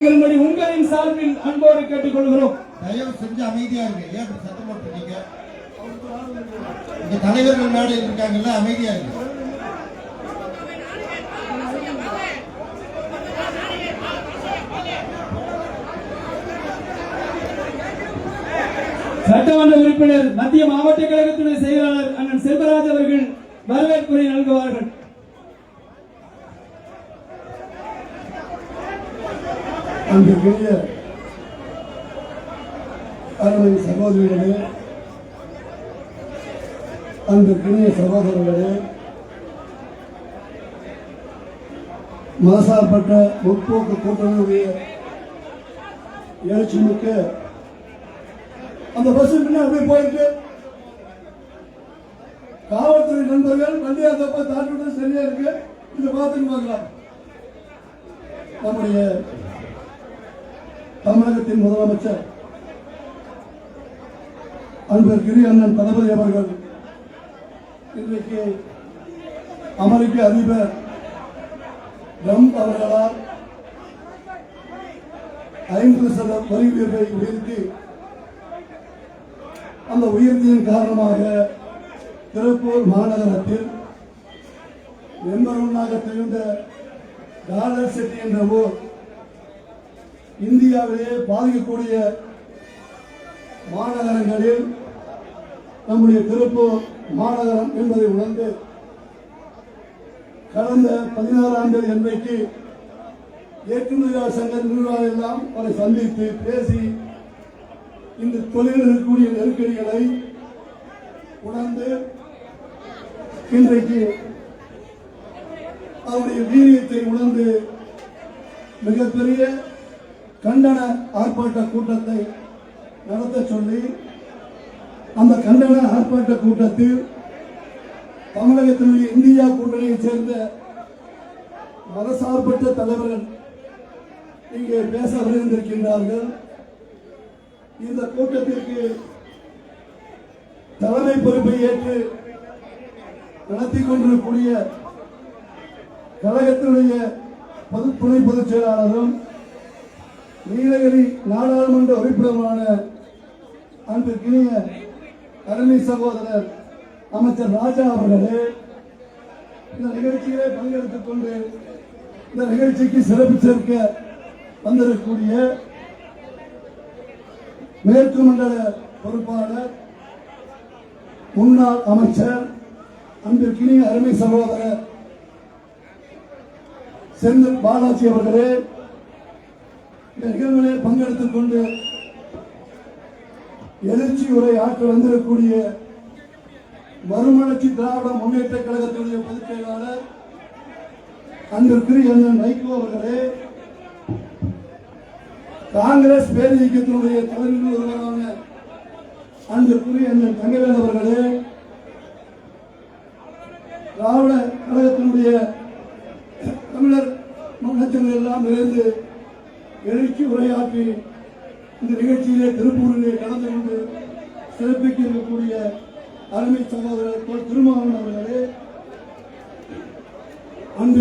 உங்களுடைய உங்களின் சார்பில் அன்போடு கேட்டுக்கொள்கிறோம். தயவு செஞ்சு அமைதியா இருங்க. ஏன் சத்தம் போட்டுருக்கீங்க இந்த தலைவர்கள் மேடையில் இருக்காங்கல்ல அமைதியா இருங்க. சட்டமன்ற உறுப்பினர் மத்திய மாவட்ட கழகத்துடைய செயலாளர் அண்ணன் செல்வராஜ் அவர்கள் வரவேற்புரை நல்குவார்கள். அன்பிற்குரிய அருமை சகோதரிகளே அன்பிற்குரிய சகோதரர்களே மதசார்பற்ற முற்போக்கு கூட்டணியுடைய எழுச்சி மிக்க அந்த பஸ் பின்ன அப்படியே போயிட்டு காவல்துறை நண்பர்கள் வண்டி அந்த பக்கம் தாட்டுறது சரியா இருக்கு. இதை பார்த்துன்னு பார்க்கலாம். நம்முடைய தமிழகத்தின் முதலமைச்சர் அன்பிற்குரிய அண்ணன் தளபதி அவர்கள் இன்றைக்கு அமெரிக்க அதிபர் ட்ரம்ப் அவர்களால் ஐந்து சத வரி உயர்வை உயர்த்தி அந்த உயர்த்தியின் காரணமாக திருப்பூர் மாநகரத்தில் நம்பர் ஒன்றாக திகழ்ந்த டாலர் சிட்டி என்ற ஊர் இந்தியாவிலே பாதிக்கக்கூடிய மாநகரங்களில் நம்முடைய திருப்பூர் மாநகரம் என்பதை உணர்ந்து கடந்த பதினாறாம் தேதி அன்றைக்கு ஏற்றுமதியாளர் சங்க நிர்வாகம் எல்லாம் அவரை சந்தித்து பேசி இந்த தொழிலில் இருக்கக்கூடிய நெருக்கடிகளை உணர்ந்து இன்றைக்கு அவருடைய வீரியத்தை உணர்ந்து மிகப்பெரிய கண்டன ஆர்ப்பாட்ட கூட்டத்தை நடத்த சொல்லி அந்த கண்டன ஆர்ப்பாட்ட கூட்டத்தில் தமிழகத்தினுடைய இந்தியா கூட்டணியைச் சேர்ந்த மதசார்பற்ற தலைவர்கள் இங்கே பேச வருகின்றிருக்கின்றார்கள் இந்த கூட்டத்திற்கு தலைமை பொறுப்பை ஏற்று நடத்தி கொண்டிருக்கக்கூடிய கழகத்தினுடைய பொது துணை பொதுச் செயலாளரும் நீலகிரி நாடாளுமன்ற உறுப்பினருமான அன்பிற்கினிய அருமை சகோதரர் அமைச்சர் ராஜா அவர்களே இந்த நிகழ்ச்சியிலே பங்கெடுத்துக் கொண்டு இந்த நிகழ்ச்சிக்கு சிறப்பு சேர்க்க வந்திருக்கக்கூடிய மேற்கு மண்டல பொறுப்பாளர் முன்னாள் அமைச்சர் அன்பிற்கினிய அருமை சகோதரர் செந்தில் பாலாஜி அவர்களே இந்த பங்கெடுத்துக் கொண்டு எழுச்சி உரை ஆற்ற வந்திருக்கக்கூடிய மறுமலர்ச்சி திராவிட முன்னேற்ற கழகத்தினுடைய பொதுச் செயலாளர் அன்பிற்குரிய அண்ணன் வைகோ அவர்களே காங்கிரஸ் பேர் இயக்கத்தினுடைய தலைவர்கள் ஒருவரான அன்பிற்குரிய அண்ணன் தங்கவேல் அவர்களே திராவிட கழகத்தினுடைய தமிழர் முன்னேற்றங்கள் எல்லாம் நிறைந்து எழுச்சி உரையாற்றி இந்த நிகழ்ச்சியிலே திருப்பூரிலே கலந்து கொண்டு சிறப்பிக்கக்கூடிய அருமை சகோதரர் தொல் திருமாவளவன் அவர்களே அன்பு